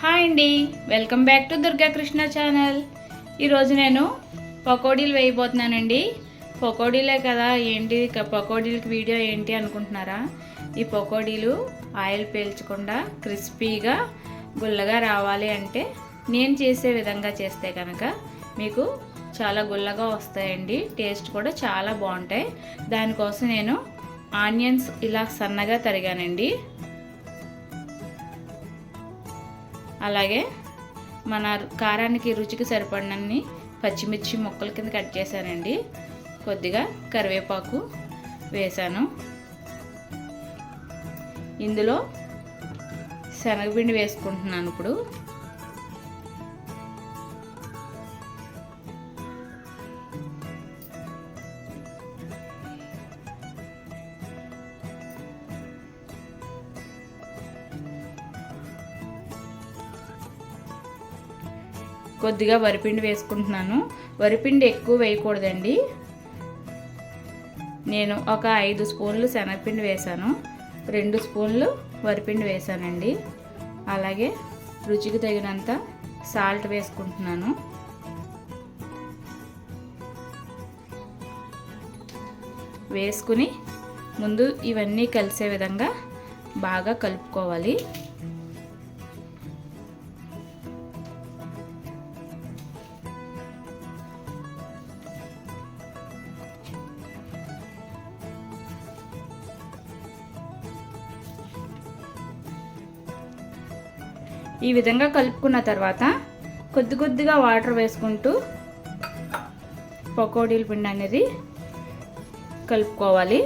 Hi అండి. Welcome back to Durga Krishna channel. ఈరోజు నేను పకోడీలు వేయబోతున్నానండి. పకోడీలే కదా ఏంటి పకోడీలకి వీడియో ఏంటి అనుకుంటున్నారా? ఈ పకోడీలు ఆయిల్ పీల్చకుండా క్రిస్పీగా గుల్లగా రావాలి అంటే నేను చేసే విధంగా చేస్తే కనుక మీకు చాలా గుల్లగా వస్తాయండి. టేస్ట్ కూడా చాలా బాగుంటాయి. దానికోసం నేను ఆనియన్స్ ఇలా సన్నగా తరిగానండి. అలాగే మన కారానికి రుచికి సరిపడినన్ని పచ్చిమిర్చి ముక్కల కింద కట్ చేశానండి. కొద్దిగా కరివేపాకు వేశాను. ఇందులో శనగపిండి వేసుకుంటున్నాను ఇప్పుడు. కొద్దిగా వరిపిండి వేసుకుంటున్నాను. వరిపిండి ఎక్కువ వేయకూడదండి. నేను ఒక ఐదు స్పూన్లు శనగపిండి వేశాను. రెండు స్పూన్లు వరిపిండి వేశానండి. అలాగే రుచికి తగినంత సాల్ట్ వేసుకుంటున్నాను. వేసుకుని ముందు ఇవన్నీ కలిసే విధంగా బాగా కలుపుకోవాలి. ఈ విధంగా కలుపుకున్న తర్వాత కొద్ది కొద్దిగా వాటర్ వేసుకుంటూ పకోడీల పిండి అనేది కలుపుకోవాలి.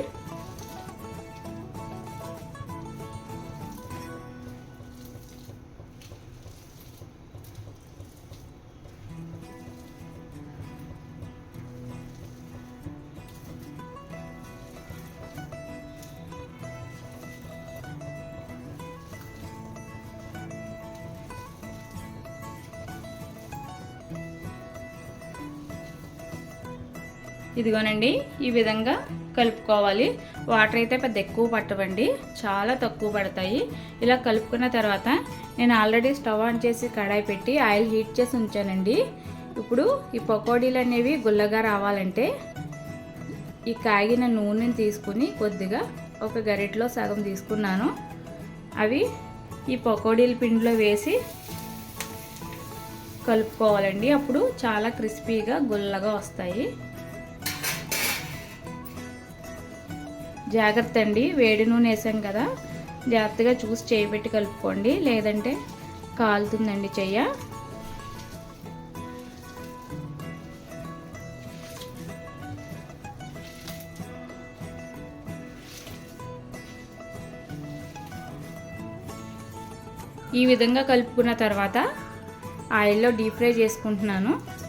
ఇదిగోనండి ఈ విధంగా కలుపుకోవాలి. వాటర్ అయితే పెద్ద ఎక్కువ పట్టవండి. చాలా తక్కువ పడతాయి. ఇలా కలుపుకున్న తర్వాత నేను ఆల్రెడీ స్టవ్ ఆన్ చేసి కడాయి పెట్టి ఆయిల్ హీట్ చేసి ఉంచానండి. ఇప్పుడు ఈ పకోడీలు అనేవి గుల్లగా రావాలంటే ఈ కాగిన నూనెని తీసుకుని కొద్దిగా ఒక గరిటలో సగం తీసుకున్నాను. అవి ఈ పకోడీల పిండిలో వేసి కలుపుకోవాలండి. అప్పుడు చాలా క్రిస్పీగా గుల్లగా వస్తాయి. జాగ్రత్త అండి. వేడి నూనె వేసాం కదా. జాగ్రత్తగా చూసి చేయి పెట్టి కలుపుకోండి. లేదంటే కాలుతుందండి చెయ్య. ఈ విధంగా కలుపుకున్న తర్వాత ఆయిల్లో డీప్ ఫ్రై చేసుకుంటున్నాను.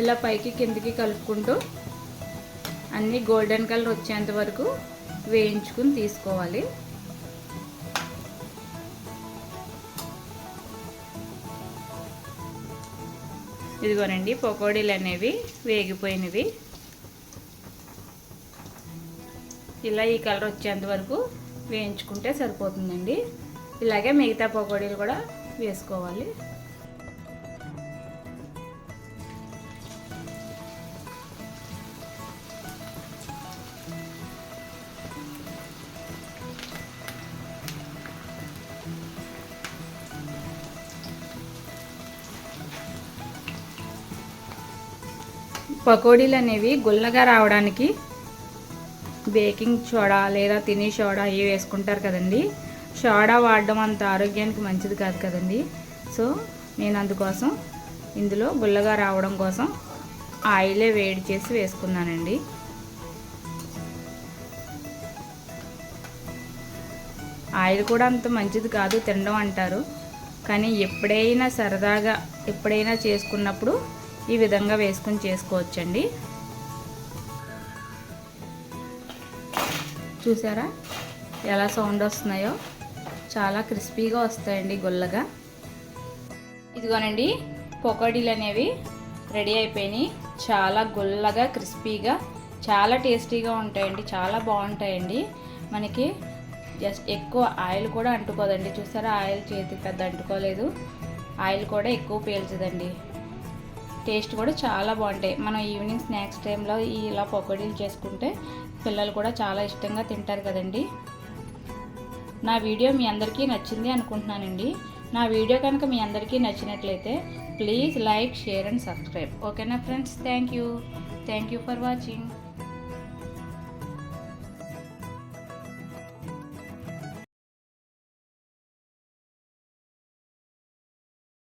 ఇలా పైకి కిందికి కలుపుకుంటూ అన్నీ గోల్డెన్ కలర్ వచ్చేంత వరకు వేయించుకుని తీసుకోవాలి. ఇదిగోనండి పకోడీలు అనేవి వేగిపోయినవి. ఇలా ఈ కలర్ వచ్చేంత వరకు వేయించుకుంటే సరిపోతుందండి. ఇలాగే మిగతా పకోడీలు కూడా వేసుకోవాలి. పకోడీలు అనేవి గుల్లగా రావడానికి బేకింగ్ సోడా లేదా తినే సోడా ఇవి వేసుకుంటారు కదండి. సోడా వాడడం అంత ఆరోగ్యానికి మంచిది కాదు కదండి. సో నేను అందుకోసం ఇందులో గుల్లగా రావడం కోసం ఆయిలే వేడి చేసి వేసుకున్నానండి. ఆయిల్ కూడా అంత మంచిది కాదు తినడం అంటారు. కానీ ఎప్పుడైనా సరదాగా ఎప్పుడైనా చేసుకున్నప్పుడు ఈ విధంగా వేసుకొని చేసుకోవచ్చండి. చూసారా? ఎలా సౌండ్ వస్తున్నాయో? చాలా క్రిస్పీగా వస్తాయండి గుల్లగా. ఇదిగోనండి పకోడీలు అనేవి రెడీ అయిపోయినాయి. చాలా గుల్లగా క్రిస్పీగా చాలా టేస్టీగా ఉంటాయండి. చాలా బాగుంటాయండి. మనకి జస్ట్ ఎక్కువ ఆయిల్ కూడా అంటుకోదండి. చూసారా? ఆయిల్ చేతికి పెద్ద అంటుకోలేదు. ఆయిల్ కూడా ఎక్కువ పీల్చదండి. టేస్ట్ కూడా చాలా బాగుంటాయి. మనం ఈవినింగ్ స్నాక్స్ టైంలో ఇలా పకోడీలు చేసుకుంటే పిల్లలు కూడా చాలా ఇష్టంగా తింటారు కదండి. నా వీడియో మీ అందరికీ నచ్చింది అనుకుంటున్నానండి. నా వీడియో కనుక మీ అందరికీ నచ్చినట్లయితే please like share and subscribe. ఓకేనా friends? Thank you. Thank you for watching.